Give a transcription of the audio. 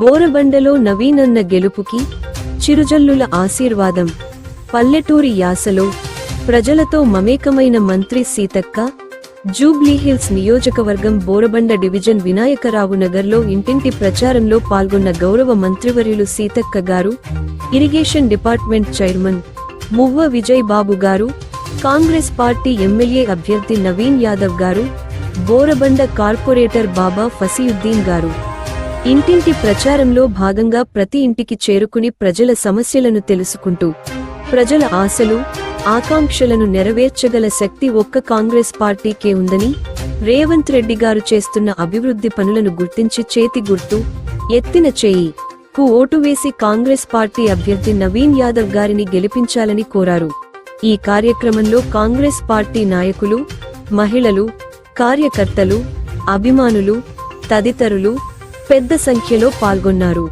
బోరబండలో నవీనన్న గెలుపుకి చిరుజల్లుల ఆశీర్వాదం. పల్లెటూరి యాసలో ప్రజలతో మమేకమైన మంత్రి సీతక్క జూబ్లీహిల్స్ నియోజకవర్గం బోరబండ డివిజన్ వినాయకరావు నగర్లో ఇంటింటి ప్రచారంలో పాల్గొన్న గౌరవ మంత్రివర్యులు సీతక్క గారు irrigation department chairman Muvva Vijay Babu గారు కాంగ్రెస్ పార్టీ ఎమ్మెల్యే అభ్యర్థి నవీన్ యాదవ్ గారు బోరబండ కార్పొరేటర్ బాబా ఫసీయుద్దీన్ గారు. ఇంటింటి ప్రచారంలో భాగంగా ప్రతి ఇంటికి చేరుకుని ప్రజల సమస్యలను తెలుసుకుంటూ ప్రజల ఆశలు ఆకాంక్షలను నెరవేర్చగల శక్తి ఒక్క కాంగ్రెస్ పార్టీకే ఉందని రేవంత్ రెడ్డి గారు చేస్తున్న అభివృద్ధి పనులను గుర్తించి చేతి గుర్తు ఎత్తిన చేయి కు ఓటు వేసి కాంగ్రెస్ పార్టీ అభ్యర్థి నవీన్ యాదవ్ గారిని గెలిపించాలని కోరారు. ఈ కార్యక్రమంలో కాంగ్రెస్ పార్టీ నాయకులు మహిళలు కార్యకర్తలు అభిమానులు తదితరులు పెద్ద సంఖ్యలో పాల్గొన్నారు.